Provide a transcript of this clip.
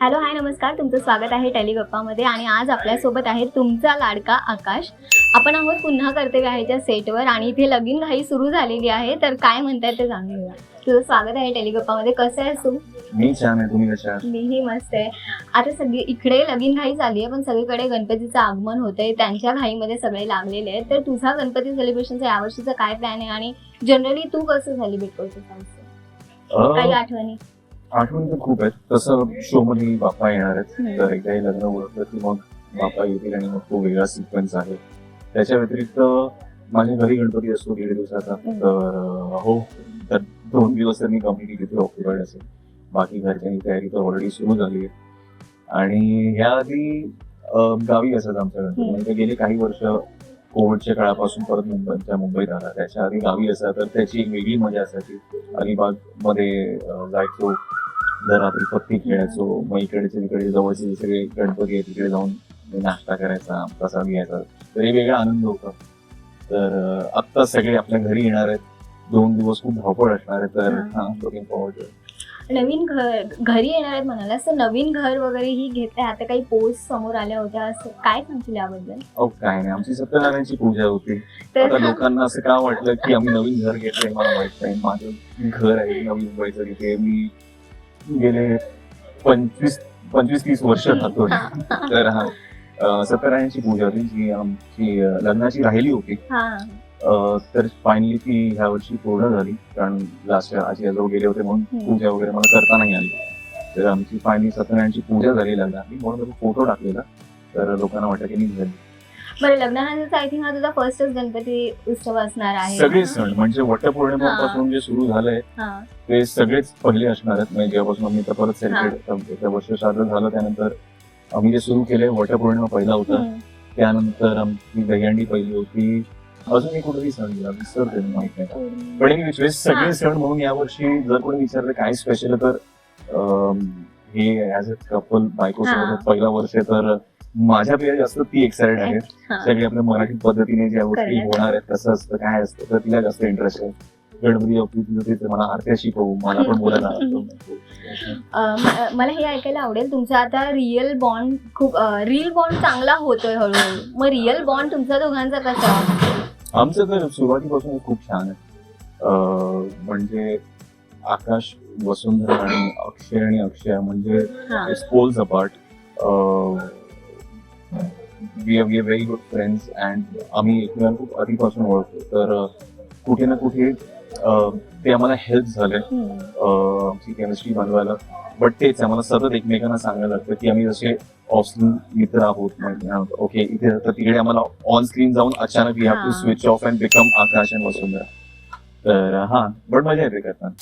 Hello hi नमस्कार. तुमचं स्वागत आहे टेलिगप्पामध्ये आणि आज आपल्यासोबत आहे तुमचा लाडका आकाश. आपण आहोत पुन्हा कर्तव्य आहेच्या सेटवर आणि इथे लगीन घाई सुरू झालेली आहे. तर काय म्हणताय ते जाणून घेऊया. तुझं स्वागत आहे टेलिगप्पामध्ये. कसं आहेस तू? मी छान आहे. तुम्ही कशा आहात? मीही मस्त आहे. आता सगळी इकडे लगीन घाई झाली आहे पण सगळीकडे गणपतीचं आगमन होतंय. त्यांच्या घाईमध्ये सगळे लागलेले आहेत. तर तुझा गणपती सेलिब्रेशनचा यावर्षीचा काय प्लॅन आहे? आणि जनरली तू कसं सेलिब्रेट करतो काही अं, आठवणी? आठवणी तर खूप आहेत. तसं शो मध्ये बाप्पा येणार आहेत. तर एकदाही लग्न ओळखलं की मग बाप्पा येतील आणि मग तो वेगळा सिक्वेन्स आहे. त्याच्या व्यतिरिक्त माझ्या घरी गणपती असतो दीड दिवसाचा. तर हो तर दोन दिवस तर मी कम्युनिटी तिथे ऑक्युपाईड असेल. बाकी घरच्यांची तयारी तर ऑलरेडी सुरू झाली आहे. आणि ह्या आधी गावी असायचं आमच्या गणपती. म्हणजे गेले काही वर्ष कोविडच्या काळापासून परत मुंबईच्या मुंबईत आला त्याच्या आधी गावी असा तर त्याची एक वेगळी मजा असायची. अलिबागमध्ये जायचो रात्री पत्ती खेळायचो. मग इकडचे तिकडे जवळचे जे सगळे गणपती आहे तिकडे जाऊन नाश्ता करायचा प्रसाद घ्यायचा. तर हे वेगळा आनंद होता. तर आत्ता सगळे आपल्या घरी येणार आहेत. दोन दिवस खूप धावपळ असणार आहे तर हा. हा लुकिंग फॉरवर्ड नवीन घर घरी येणार आहेत म्हणाला असं नवीन घर वगैरे ही घेतलंय आता काही पोस्ट समोर आल्या होत्या असं काय सांगशील याबद्दल? अहो काय नाही. आमची सत्यनारायणची पूजा होती. तर आता लोकांना असं का वाटलं की आम्ही नवीन घर घेतलंय मला माहीत नाही. माझं घर आहे नवीन मुंबईचं तिथे. मी गेले पंचवीस पंचवीस तीस वर्ष राहतोय तर हा अं, सत्यनारायणची पूजा होती जी आमची अं, लग्नाची राहिली होती. हा. तर फायनली ती ह्या वर्षी पूर्ण झाली. कारण लास्ट आजी आजोबा गेले होते म्हणून. पूजा वगैरे मला करता नाही आली. तर आमची फायनली सत्यनारायणची पूजा झाली लग्नाची म्हणून फोटो टाकलेला. तर लोकांना वाटलं की मी झाली. बरं लग्नानंतर आय थिंक हा तुझा फर्स्टच गणपती उत्सव असणार आहे. सगळे सण म्हणजे वटपौर्णिमापासून जे सुरू झालंय ते सगळेच पहिले असणार आहेत. म्हणजे जेव्हापासून आम्ही तर परत सेलिब्रेट वर्ष श्राद्ध झालं त्यानंतर आम्ही जे सुरू केले वटपौर्णिमा पहिला होता. त्यानंतर आमची दहीहंडी पहिली होती. अजून एक कुठेही सण गेला विसरते मी माहीत नाही पण एक विशेष. सगळे सण म्हणून यावर्षी जर कोणी विचारलं काय स्पेशल तर अं, हे ऍज अ कपल बायको. सोबत पहिला वर्ष आहे तर माझ्यापेक्षा जास्त ती एक्साइटेड आहे हा. सगळे आपल्या मराठी पद्धतीने ज्या गोष्टी. होणार आहेत कसं असतं काय असतं तर तिला जास्त इंटरेस्ट आहे गणपती बाप्पा होते तर मला आरत्या शिकवू मला पण बोलायला आवडतं. अं, म- मला हे ऐकायला आवडेल तुमचा आता रिअल बॉन्ड खूप रिअल बॉन्ड चांगला होतोय हळूहळू मग रिअल बॉन्ड तुमचा दोघांचा कसा आमचं तर सुरुवातीपासून खूप छान आहे. म्हणजे आकाश वसुंधरा आणि अक्षय आणि अक्षय म्हणजे poles apart we are we are very good friends and आम्ही एकमेकांना खूप आधीपासून ओळखतो. तर कुठे ना कुठे ते आम्हाला हेल्प झालंय आमची केमिस्ट्री बनवायला. बट तेच आम्हाला सतत एकमेकांना सांगायला लागतं की आम्ही जसे ऑफस्क्रीन मित्र आहोत ओके इथे तर तिकडे आम्हाला ऑन स्क्रीन जाऊन अचानक we have to. Switch off and become Akash and Vasundhara. तर हा बट मजा येते करताना.